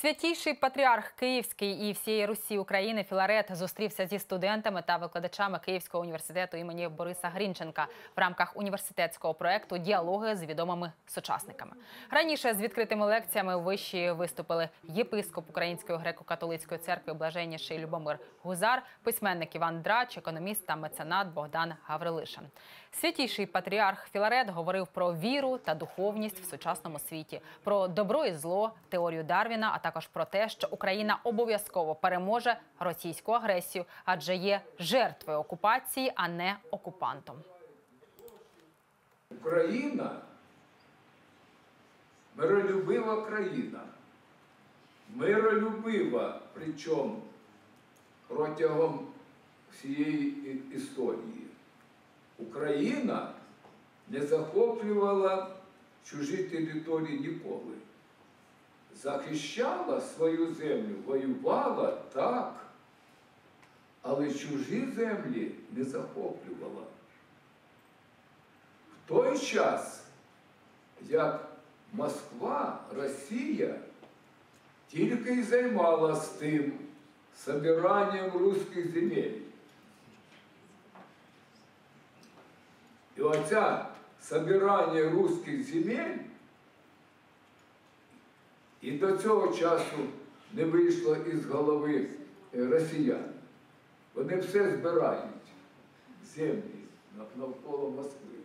Святійший патріарх Київський і всієї Русі України Філарет зустрівся зі студентами та викладачами Київського університету імені Бориса Грінченка в рамках університетського проекту Діалоги з відомими сучасниками. Раніше з відкритими лекціями у виші виступили єпископ Української греко-католицької церкви Блаженніший Любомир Гузар, письменник Іван Драч, економіст та меценат Богдан Гаврилишин. Святійший патріарх Філарет говорив про віру та духовність в сучасному світі, про добро і зло, теорію Дарвіна, а також про те, що Україна обов'язково переможе російську агресію, адже є жертвою окупації, а не окупантом. Україна миролюбива країна. Миролюбива, причому протягом всієї історії. Україна не захоплювала чужі території ніколи. Захищала свою землю, воювала так, але чужі землі не захоплювала. В той час, як Москва, Росія тільки й займалась тим собиранням русських земель. І оця собирання русських земель і до цього часу не вийшло із голови е, росіян. Вони все збирають землі навколо Москви.